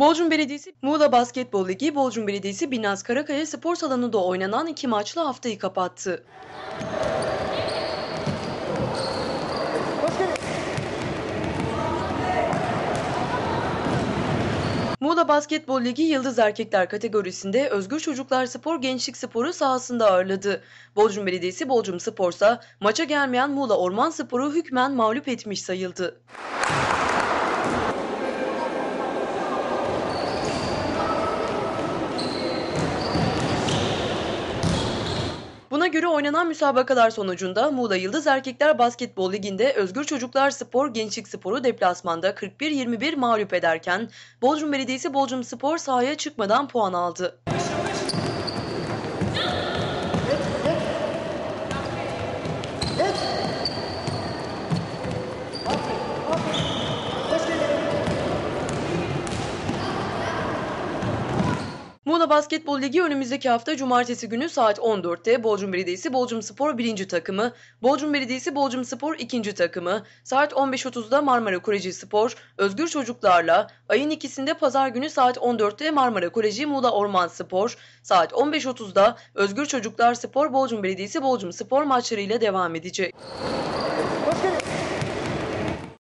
Bolcum Belediyesi Muğla Basketbol Ligi, Bolcum Belediyesi Binnaz Karakaya Spor Salonu'nda oynanan iki maçlı haftayı kapattı. Muğla Basketbol Ligi Yıldız Erkekler kategorisinde Özgür Çocuklar Spor Gençlik Sporu sahasında ağırladı. Bolcum Belediyesi Bolcum Spor'sa maça gelmeyen Muğla Orman Sporu hükmen mağlup etmiş sayıldı. Göre oynanan müsabakalar sonucunda Muğla Yıldız Erkekler Basketbol Ligi'nde Özgür Çocuklar Spor Gençlik Sporu deplasmanda 41-21 mağlup ederken Bolcum Belediyesi Bolcum Spor sahaya çıkmadan puan aldı. Muğla Basketbol Ligi önümüzdeki hafta Cumartesi günü saat 14'te Bolcum Belediyesi Bolcum Spor 1. takımı, Bolcum Belediyesi Bolcum Spor 2. takımı, saat 15.30'da Marmara Koleji Spor, Özgür Çocuklarla, ayın ikisinde Pazar günü saat 14'te Marmara Koleji Muğla Orman Spor, saat 15.30'da Özgür Çocuklar Spor Bolcum Belediyesi Bolcum Spor maçlarıyla devam edecek.